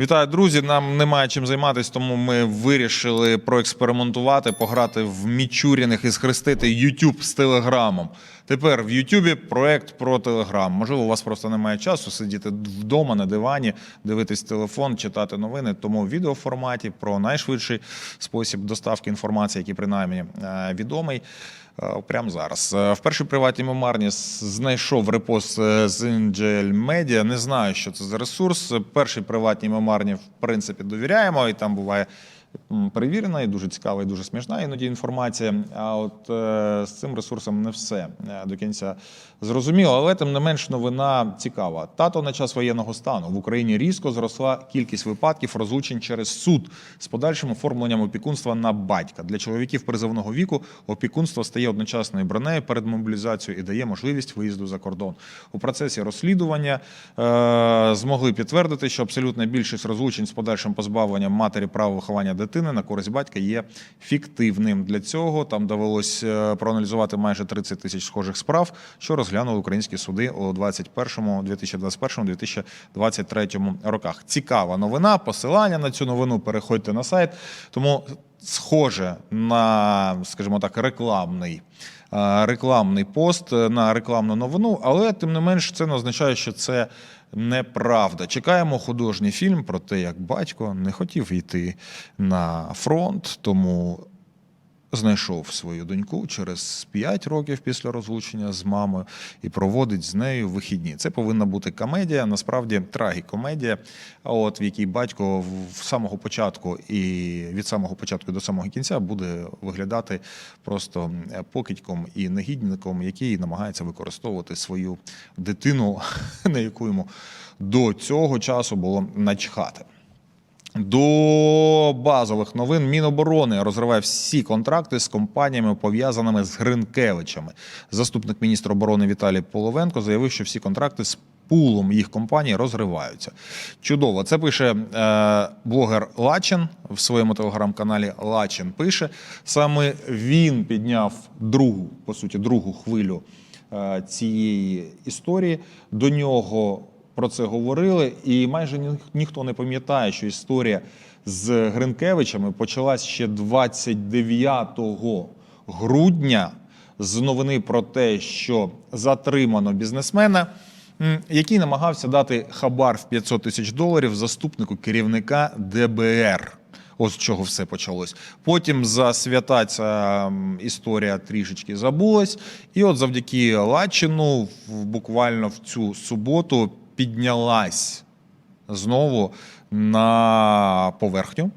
Вітаю, друзі. Нам немає чим займатися, тому ми вирішили проекспериментувати, пограти в Мічуріних і схрестити YouTube з Телеграмом. Тепер в Ютубі проект про Телеграм. Можливо, у вас просто немає часу сидіти вдома на дивані, дивитись телефон, читати новини. Тому в відеоформаті про найшвидший спосіб доставки інформації, який принаймні е, відомий. Е, Прямо зараз. Е, В першій приватній мемарні знайшов репост е, з Angel Media. Не знаю, що це за ресурс. Першій приватній мемарні, в принципі, довіряємо, і там буває перевірена і дуже цікава, і дуже смішна іноді інформація. А от е, з цим ресурсом не все е, до кінця зрозуміло. Але тим не менш новина цікава. Тато на час воєнного стану в Україні різко зросла кількість випадків розлучень через суд з подальшим оформленням опікунства на батька. Для чоловіків призовного віку опікунство стає одночасною бронею перед мобілізацією і дає можливість виїзду за кордон. У процесі розслідування е, змогли підтвердити, що абсолютна більшість розлучень з подальшим позбавленням матері права виховання дитини на користь батька є фіктивним. Для цього там довелось е, проаналізувати майже 30 тисяч схожих справ, що розглянули українські суди у 2021, 2021, 2023 роках. Цікава новина. Посилання на цю новину переходьте на сайт. Тому схоже на, скажімо так, рекламний. е, Рекламний пост е, на рекламну новину, але тим не менш це не означає, що це неправда. Чекаємо художній фільм про те, як батько не хотів йти на фронт, тому знайшов свою доньку через 5 років після розлучення з мамою і проводить з нею вихідні. Це повинна бути комедія, насправді трагікомедія, а от в якій батько в самого початку і від самого початку до самого кінця буде виглядати просто покидьком і негідником, який намагається використовувати свою дитину, на яку йому до цього часу було начхати. До базових новин Міноборони розриває всі контракти з компаніями, пов'язаними з Гринкевичами. Заступник міністра оборони Віталій Половенко заявив, що всі контракти з пулом їх компаній розриваються. Чудово, це пише е, блогер Лачин в своєму телеграм-каналі. Лачин пише саме він підняв другу, по суті, другу хвилю е, цієї історії. До нього про це говорили, і майже ні- ніхто не пам'ятає, що історія з Гринкевичами почалась ще 29 грудня з новини про те, що затримано бізнесмена, який намагався дати хабар в 500 тисяч доларів заступнику керівника ДБР. Ось чого все почалось. Потім за свята ця історія трішечки забулась. І от завдяки Лачину буквально в цю суботу піднялась знову на поверхню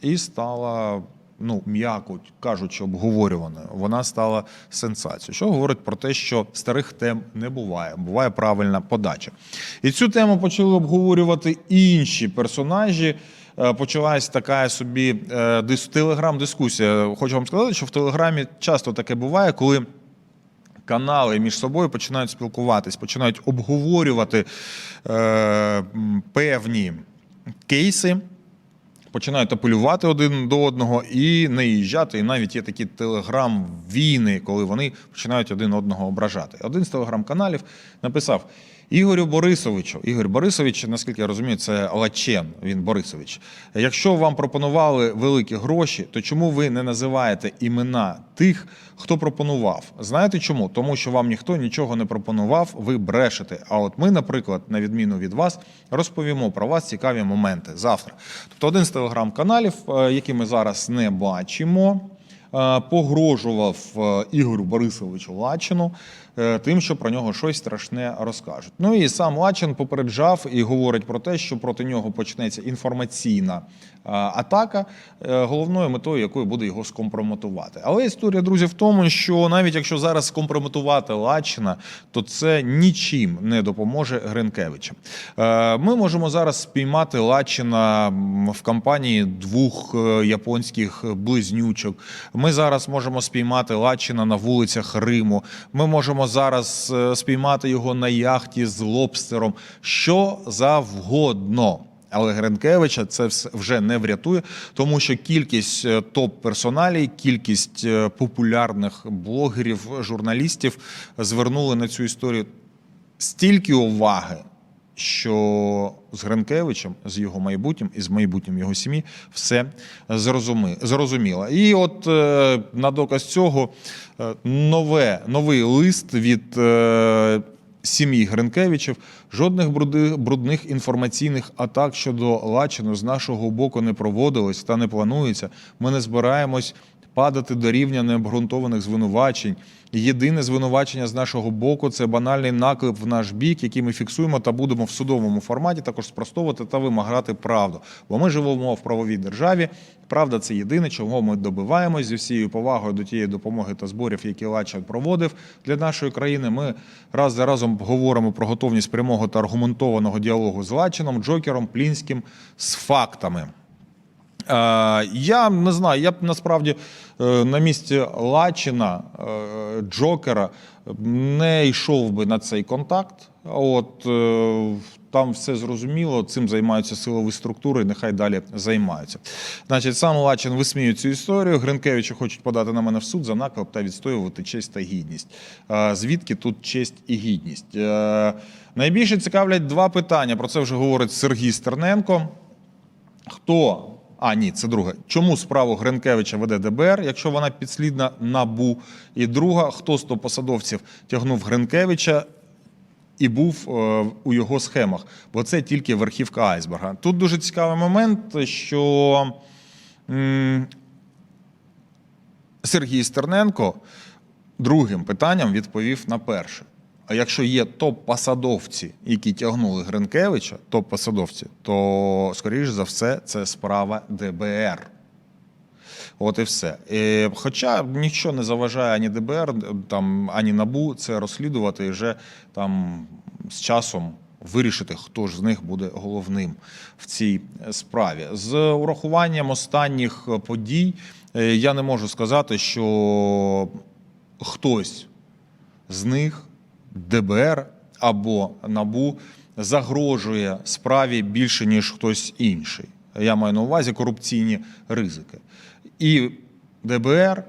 і стала, ну, м'яко кажучи, обговорюваною. Вона стала сенсацією, що говорить про те, що старих тем не буває, буває правильна подача. І цю тему почали обговорювати інші персонажі. Е, Почалась така собі е, телеграм-дискусія. Хочу вам сказати, що в телеграмі часто таке буває, коли канали між собою починають спілкуватись, починають обговорювати е, певні кейси. Починають апелювати один до одного і наїжджати. І навіть є такі телеграм-війни, коли вони починають один одного ображати. Один з телеграм-каналів написав: Ігорю Борисовичу, Ігор Борисович, наскільки я розумію, це Лачен, він Борисович. Якщо вам пропонували великі гроші, то чому ви не називаєте імена тих, хто пропонував? Знаєте чому? Тому що вам ніхто нічого не пропонував, ви брешете. А от ми, наприклад, на відміну від вас, розповімо про вас цікаві моменти завтра. Тобто, один з телеграм-каналів, е, який ми зараз не бачимо. е, Погрожував е, Ігорю Борисовичу Лачину тим, що про нього щось страшне розкажуть. Ну і сам Лачин попереджав і говорить про те, що проти нього почнеться інформаційна е, атака, е, головною метою якої буде його скомпрометувати. Але історія, друзі, в тому, що навіть якщо зараз скомпрометувати Лачина, то це нічим не допоможе Гринкевичам. Е, Ми можемо зараз спіймати Лачина в компанії двох е, японських близнючок. Ми зараз можемо спіймати Лачина на вулицях Риму. Ми можемо зараз е, спіймати його на яхті з лобстером. Що завгодно. Але Гринкевича це вже не врятує, тому що кількість е, топ-персоналій, кількість е, популярних блогерів, журналістів звернули на цю історію стільки уваги, що з Гринкевичем, з його майбутнім і з майбутнім його сім'ї все зрозуміло. І от е, на доказ цього е, нове, новий лист від е, сім'ї Гринкевичів. Жодних брудних інформаційних атак щодо Лачину з нашого боку не проводилось та не планується. Ми не збираємось падати до рівня необґрунтованих звинувачень. Єдине звинувачення з нашого боку це банальний наклеп в наш бік, який ми фіксуємо та будемо в судовому форматі також спростовувати та вимагати правду. Бо ми живемо в правовій державі. Правда, це єдине, чого ми добиваємось зі всією повагою до тієї допомоги та зборів, які Лачин проводив для нашої країни. Ми раз за разом говоримо про готовність прямого та аргументованого діалогу з Лачином, Джокером, Плінським з фактами. Е, я не знаю, я б насправді е, на місці Лачина, е, Джокера не йшов би на цей контакт. От там все зрозуміло, цим займаються силові структури, нехай далі займаються. Значить, сам Лачин висміює цю історію. Гринкевича хочуть подати на мене в суд за наклеп та відстоювати честь та гідність. Звідки тут честь і гідність? Найбільше цікавлять два питання. Про це вже говорить Сергій Стерненко. Хто? А, ні, це друге. Чому справу Гринкевича веде ДБР, якщо вона підслідна набу? І друга, хто з посадовців тягнув Гринкевича і був е, у його схемах? Бо це тільки верхівка айсберга. Тут дуже цікавий момент, що Сергій Стерненко другим питанням відповів на перше. А якщо є топ-посадовці, які тягнули Гринкевича, топ-посадовці, то, скоріш за все, це справа ДБР. От і все. Е, Хоча нічого не заважає ані ДБР, там, ані НАБУ це розслідувати і вже там з часом вирішити, хто ж з них буде головним в цій справі. З урахуванням останніх подій е, я не можу сказати, що хтось з них ДБР або НАБУ загрожує справі більше, ніж хтось інший. Я маю на увазі корупційні ризики. І ДБР,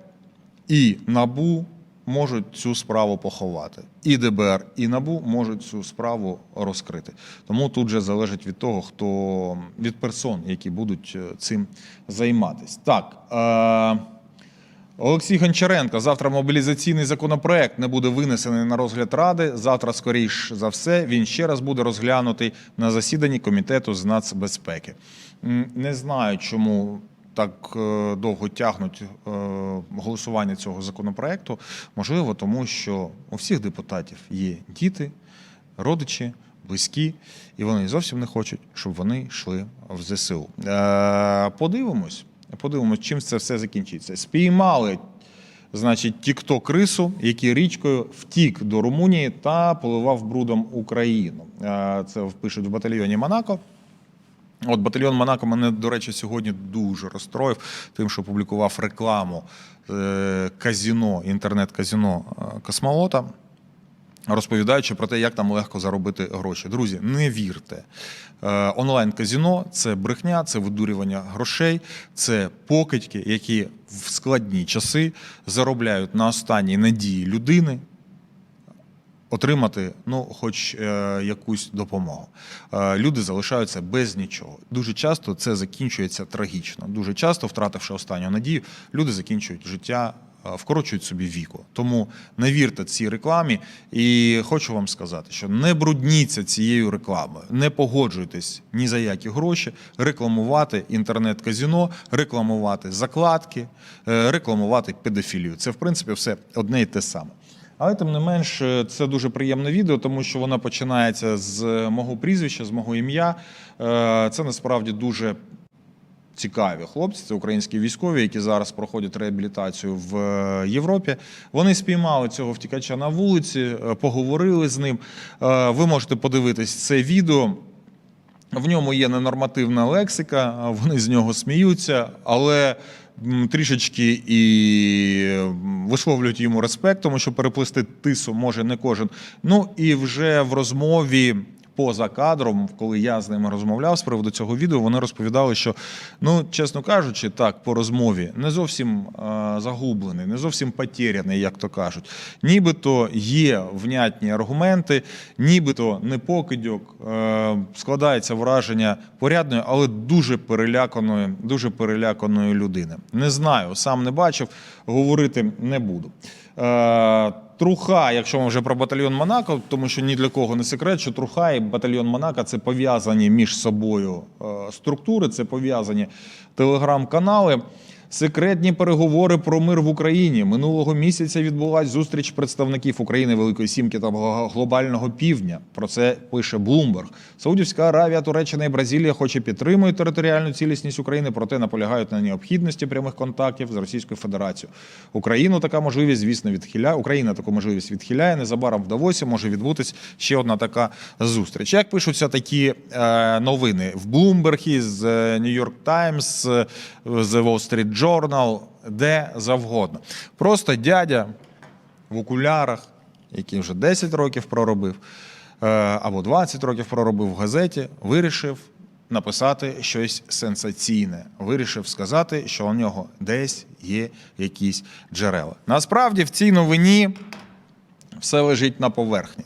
і НАБУ можуть цю справу поховати. І ДБР, і НАБУ можуть цю справу розкрити. Тому тут же залежить від того, хто від персон, які будуть е, цим займатися. Так. Е- Олексій Гончаренко, завтра мобілізаційний законопроект не буде винесений на розгляд ради. Завтра, скоріш за все, він ще раз буде розглянутий на засіданні комітету з нацбезпеки. Не знаю, чому так е, довго тягнуть е, голосування цього законопроекту. Можливо, тому що у всіх депутатів є діти, родичі, близькі, і вони зовсім не хочуть, щоб вони йшли в ЗСУ. Е, Подивимось. Подивимось, чим це все закінчиться. Спіймали, значить, тікто крису, який річкою втік до Румунії та поливав брудом Україну. Е, Це пишуть в батальйоні Монако. От батальйон Монако мене, до речі, сьогодні дуже розстроїв тим, що публікував рекламу е, казіно, інтернет-казіно е, Космолота розповідаючи про те, як там легко заробити гроші. Друзі, не вірте. Е, Онлайн-казіно це брехня, це видурювання грошей, це покидьки, які в складні часи заробляють на останній надії людини. Отримати, ну, хоч е, якусь допомогу. Е, люди залишаються без нічого. Дуже часто це закінчується трагічно. Дуже часто, втративши останню надію, люди закінчують життя, вкорочують собі віку. Тому не вірте цій рекламі. І хочу вам сказати, що не брудніться цією рекламою, не погоджуйтесь ні за які гроші, рекламувати інтернет-казіно, рекламувати закладки, е, рекламувати педофілію. Це в принципі все одне і те саме. Але тим не менш, е, це дуже приємне відео, тому що воно починається з мого прізвища, з мого ім'я. Е, Це насправді дуже цікаві хлопці. Це українські військові, які зараз проходять реабілітацію в е, Європі. Вони спіймали цього втікача на вулиці, е, поговорили з ним. Е, Ви можете подивитись це відео. В ньому є ненормативна лексика, вони з нього сміються, але трішечки і висловлюють йому респект, тому що переплисти тису може не кожен. Ну і вже в розмові поза кадром, коли я з ними розмовляв з приводу цього відео, вони розповідали, що ну, чесно кажучи, так по розмові не зовсім е, загублений, не зовсім потеряний, як то кажуть. Нібито є внятні аргументи, нібито не покидьок, е, складається враження порядної, але дуже переляканої, дуже переляканої людини. Не знаю, сам не бачив, говорити не буду. Труха, якщо ми вже про батальйон Монако, тому що ні для кого не секрет, що Труха і батальйон Монако це пов'язані між собою е, структури, це пов'язані телеграм-канали. Секретні переговори про мир в Україні минулого місяця відбулася зустріч представників України Великої Сімки та глобального півдня. Про це пише Блумберг. Саудівська Аравія, Туреччина і Бразилія, хоч і підтримують територіальну цілісність України, проте наполягають на необхідності прямих контактів з Російською Федерацією. Україну така можливість, звісно, відхиляє. Україна таку можливість відхиляє. Незабаром в Давосі може відбутись ще одна така зустріч. Як пишуться такі е, новини в Блумбергі, з Times, е, з Wall Street Journal, де завгодно. Просто дядя в окулярах, який вже 10 років проробив, е, або 20 років проробив в газеті, вирішив написати щось сенсаційне. Вирішив сказати, що у нього десь є якісь джерела. Насправді в цій новині все лежить на поверхні.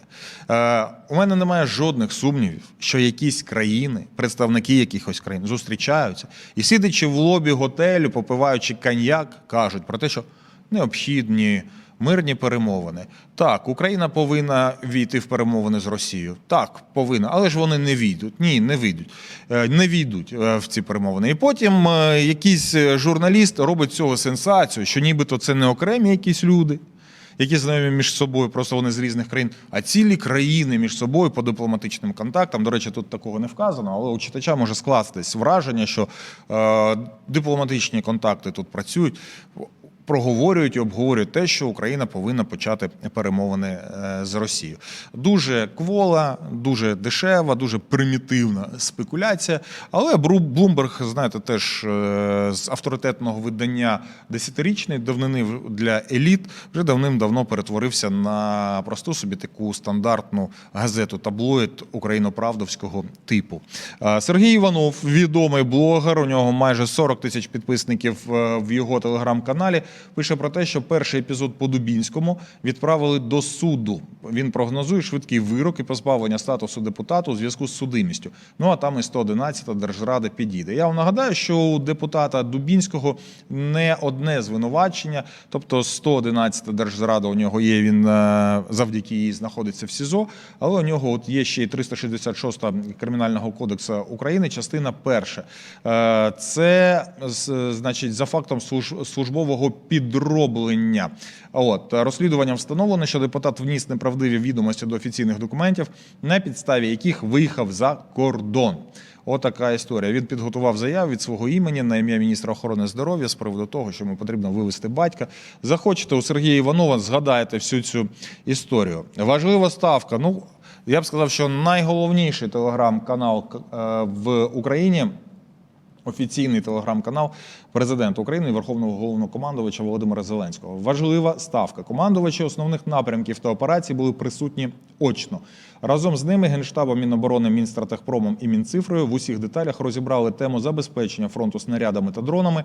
Е, у мене немає жодних сумнівів, що якісь країни, представники якихось країн зустрічаються і, сидячи в лобі готелю, попиваючи коньяк, кажуть про те, що необхідні мирні перемовини. Так, Україна повинна війти в перемовини з Росією. Так, повинна, але ж вони не війдуть. Ні, не війдуть. Е, Не війдуть е, в ці перемовини. І потім е, якийсь журналіст робить цього сенсацію, що нібито це не окремі якісь люди які знайомі між собою, просто вони з різних країн, а цілі країни між собою по дипломатичним контактам. До речі, тут такого не вказано, але у читача може скластись враження, що е, дипломатичні контакти тут працюють. Проговорюють і обговорюють те, що Україна повинна почати перемовини е, з Росією. Дуже квола, дуже дешева, дуже примітивна спекуляція. Але Блумберг, знаєте, теж е, з авторитетного видання десятирічної давнини для еліт вже давним-давно перетворився на просту собі таку стандартну газету таблоїд україноправдовського типу. Е, Сергій Іванов, відомий блогер. У нього майже 40 тисяч підписників в його телеграм-каналі. Пише про те, що перший епізод по Дубінському відправили до суду. Він прогнозує швидкий вирок і позбавлення статусу депутату у зв'язку з судимістю. Ну а там і 111 Держради підійде. Я вам нагадаю, що у депутата Дубінського не одне звинувачення, тобто 111 Держрада у нього є. Він е, завдяки їй знаходиться в СІЗО, але у нього от є ще й 366 кримінального кодексу України, частина перша. Е, Це значить за фактом служ- службового підроблення. От розслідуванням встановлено, що депутат вніс неправдиві відомості до офіційних документів, на підставі яких виїхав за кордон. Отака історія. Він підготував заяву від свого імені на ім'я міністра охорони здоров'я з приводу того, що йому потрібно вивести батька. Захочете у Сергія Іванова, згадаєте всю цю історію. Важлива ставка. Ну я б сказав, що найголовніший телеграм-канал е, в Україні офіційний телеграм-канал президента України і Верховного головнокомандувача Володимира Зеленського. Важлива ставка. Командувачі основних напрямків та операцій були присутні очно. Разом з ними Генштабом Міноборони, Мінстратегпромом і Мінцифрою в усіх деталях розібрали тему забезпечення фронту снарядами та дронами,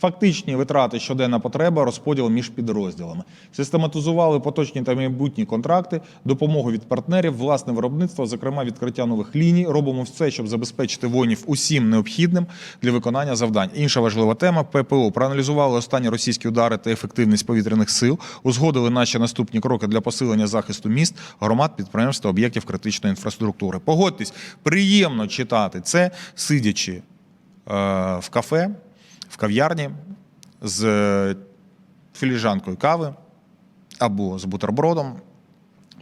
фактичні витрати, щоденна потреба, розподіл між підрозділами. Систематизували поточні та майбутні контракти, допомогу від партнерів, власне виробництво, зокрема відкриття нових ліній. Робимо все, щоб забезпечити воїнів усім необхідним для виконання завдань. Інша важлива тема ППО. Проаналізували останні російські удари та ефективність повітряних сил, узгодили наші наступні кроки для посилення захисту міст, громад, підприємств та об'єктів критичної інфраструктури. Погодьтесь, приємно читати це, сидячи е, в кафе, в кав'ярні з е, філіжанкою кави або з бутербродом.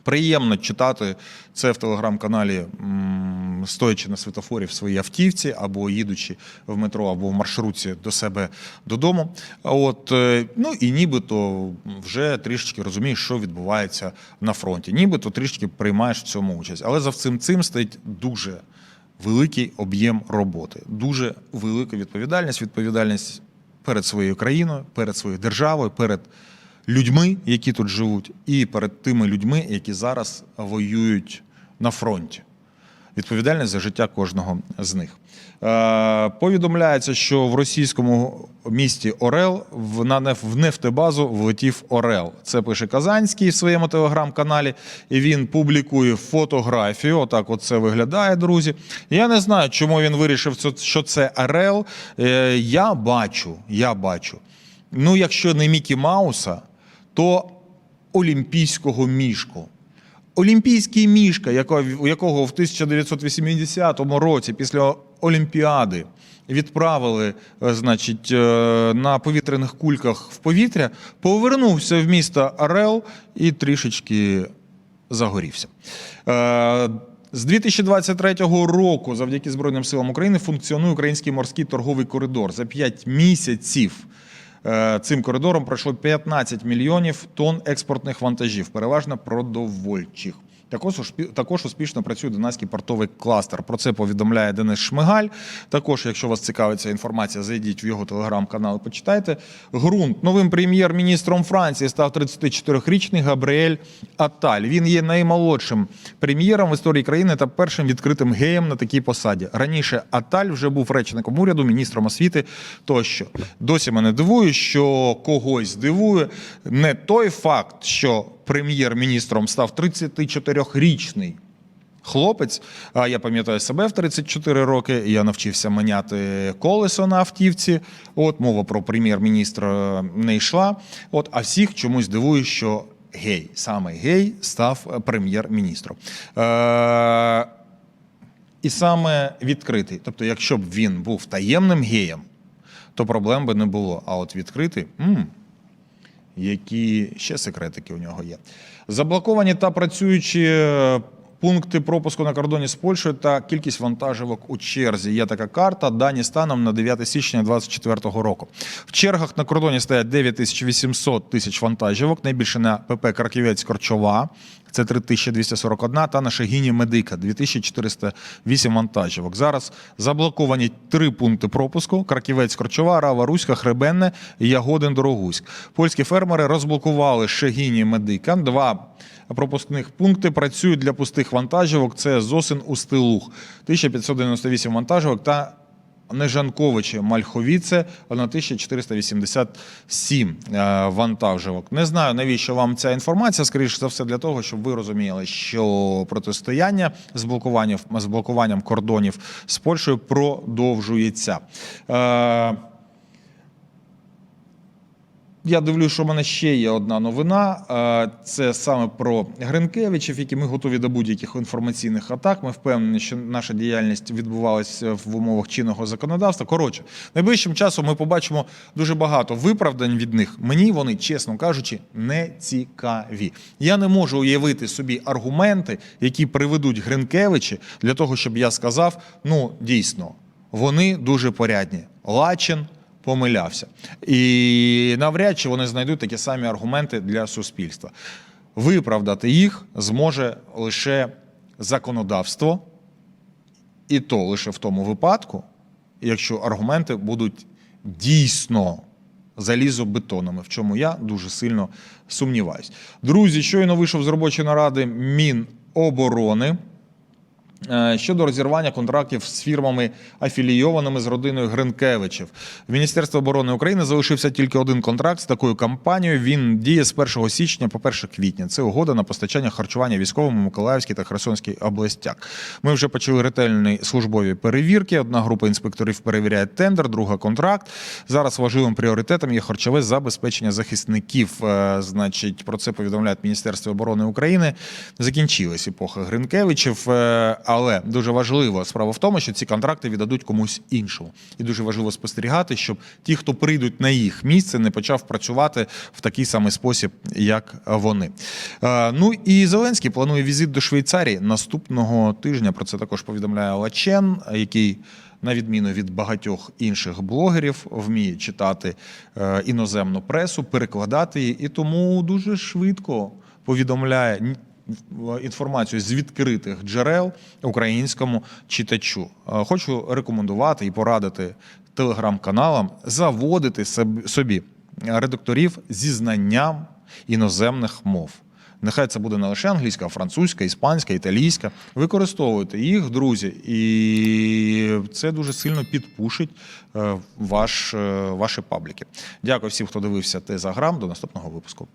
Приємно читати це в телеграм-каналі, стоячи на світофорі в своїй автівці, або їдучи в метро, або в маршрутці до себе додому. От, е, ну і нібито вже трішечки розумієш, що відбувається на фронті. Нібито трішки приймаєш в цьому участь. Але за всім цим стоїть дуже великий об'єм роботи, дуже велика відповідальність. Відповідальність перед своєю країною, перед своєю державою, перед людьми, які тут живуть, і перед тими людьми, які зараз воюють на фронті. Відповідальність за життя кожного з них. Е, повідомляється, що в російському місті Орел в, нефтебазу влетів Орел. Це пише Казанський в своєму телеграм-каналі, і він публікує фотографію. Отак от це виглядає, друзі. Я не знаю, чому він вирішив, що це Орел. Е, я бачу, я бачу. Ну, якщо не Мікі Мауса, то олімпійського мішку. Олімпійський мішка, у якого в 1980 році після Олімпіади відправили, е, значить, е, на повітряних кульках в повітря, повернувся в місто Орел і трішечки загорівся. Е, З 2023 року, завдяки Збройним силам України, функціонує український морський торговий коридор. За 5 місяців цим коридором пройшло 15 мільйонів тонн експортних вантажів, переважно продовольчих. Також, також успішно працює Донецький портовий кластер. Про це повідомляє Денис Шмигаль. Також, якщо вас цікавить ця інформація, зайдіть в його телеграм-канал і почитайте. Грунт новим прем'єр-міністром Франції став 34-річний Габріель Аталь. Він є наймолодшим прем'єром в історії країни та першим відкритим геєм на такій посаді. Раніше Аталь вже був речником уряду, міністром освіти тощо. Досі мене дивує, що когось дивує не той факт, що прем'єр-міністром став 34-річний хлопець. Я пам'ятаю себе в 34 роки. Я навчився маняти колесо на автівці. От мова про прем'єр-міністра не йшла. От, а всіх чомусь дивує, що гей, саме гей став прем'єр-міністром. Е- і саме відкритий. Тобто, якщо б він був таємним геєм, то проблем би не було. А от відкритий. м які ще секретики у нього є. Заблоковані та працюючі е, пункти пропуску на кордоні з Польщею та кількість вантажівок у черзі. Є така карта. Дані станом на 9 січня 2024 року. В чергах на кордоні стоять 9800 тисяч вантажівок, найбільше на ПП Краківець Корчова. Це 3241, та на Шегіні Медика 2408 вантажівок. Зараз заблоковані три пункти пропуску: Краківець Корчова, Рава Руська, Хребенне, Ягодин Дорогуськ. Польські фермери розблокували Шегіні Медика. Два пропускних пункти працюють для пустих вантажівок. Це Зосин Устилух, 1598 вантажівок та Нежанковичі Мальховіце 1487 е, вантажівок. Не знаю, навіщо вам ця інформація. Скоріше за все, для того, щоб ви розуміли, що протистояння з блокуванням, з блокуванням кордонів з Польщею продовжується. Я дивлюсь, що в мене ще є одна новина. Е, Це саме про Гринкевичів, які ми готові до будь-яких інформаційних атак. Ми впевнені, що наша діяльність відбувалася в умовах чинного законодавства. Коротше, найближчим часом ми побачимо дуже багато виправдань від них. Мені вони, чесно кажучи, не цікаві. Я не можу уявити собі аргументи, які приведуть Гринкевичі для того, щоб я сказав: ну дійсно, вони дуже порядні. Лачин помилявся. І навряд чи вони знайдуть такі самі аргументи для суспільства. Виправдати їх зможе лише законодавство, і то лише в тому випадку, якщо аргументи будуть дійсно залізобетонними, в чому я дуже сильно сумніваюсь. Друзі, щойно вийшов з робочої наради Міноборони. Е, щодо розірвання контрактів з фірмами, афілійованими з родиною Гринкевичів. В Міністерстві оборони України залишився тільки один контракт з такою компанією. Він діє з 1 січня по 1 квітня. Це угода на постачання харчування військовим Миколаївській та Херсонській областях. Ми вже почали ретельні службові перевірки. Одна група інспекторів перевіряє тендер, друга контракт. Зараз важливим пріоритетом є харчове забезпечення захисників. Е, Значить, про це повідомляє Міністерство оборони України. Закінчилась епоха Гринкевичів. Але дуже важливо справа в тому, що ці контракти віддадуть комусь іншому. І дуже важливо спостерігати, щоб ті, хто прийдуть на їх місце, не почав працювати в такий самий спосіб, як вони. Е, Ну і Зеленський планує візит до Швейцарії наступного тижня. Про це також повідомляє Лачен, який. На відміну від багатьох інших блогерів, вміє читати е, іноземну пресу, перекладати її, і тому дуже швидко повідомляє інформацію з відкритих джерел українському читачу. Е, Хочу рекомендувати і порадити телеграм-каналам заводити собі редакторів зі знанням іноземних мов. Нехай це буде не лише англійська, а французька, іспанська, італійська. Використовуйте їх, друзі, і це дуже сильно підпушить е, ваш, е, ваші пабліки. Дякую всім, хто дивився Тезаграм. До наступного випуску.